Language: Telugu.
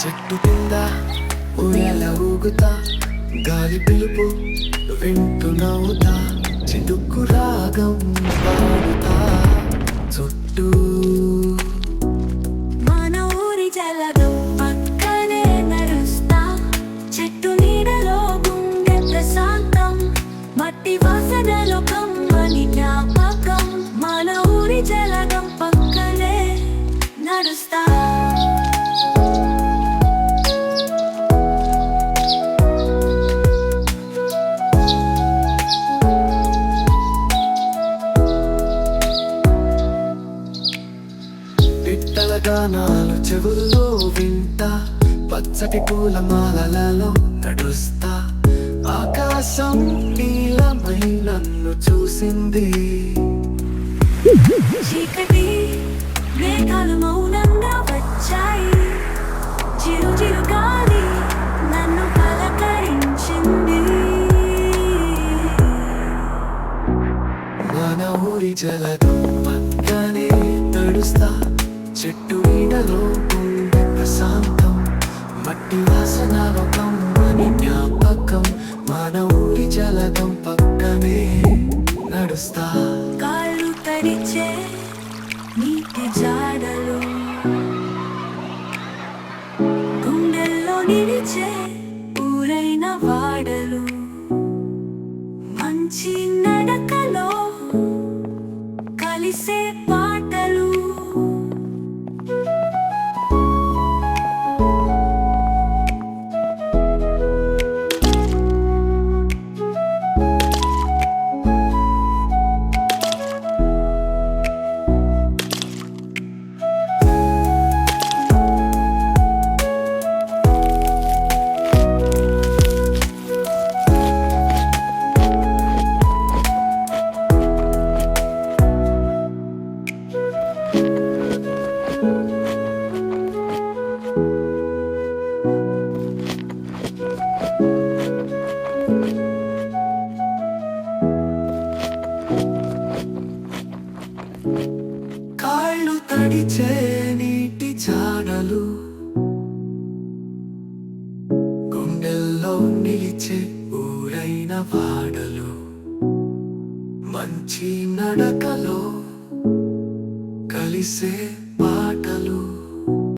చెట్టు కింద ఉయ్యాల ఊగుతా గాలి పిలుపు వింటూ నవ్వుతా చిటుక్కు రాగం పాడుతా చుట్టూ మట్టి వాసనలో కమ్మని జ్ఞాపకం. మన ఊరి జలగం పక్కనే నడుస్తా. పిట్టల గానాలు చెవుల్లో వింటా. పచ్చటి పూల మాలలలో నడుస్తా. ఆకాశం నీలమై నన్ను చూసింది. చీకటి మేఘాలు మౌనంగా వచ్చాయి. చిరు చిరు గాలి నన్ను పలకరించింది. మన ఊరి జలగం పక్కనే నడుస్తా చెట్టు నీడలో ప్రశాంతం. మట్టి వాసనలో కమ్మని జ్ఞాపకం జలగం పక్కనే నడుస్తా. కాళ్ళు తడిచే నీటి జాడలు గుండెల్లో నిలిచే ఊరైన వాడలు. మంచి నడకలో కలిసే పా చేనీటి నీటి జాడలు గుండెల్లో నిలిచే ఊరైన పాడలు మంచి నడకలో కలిసే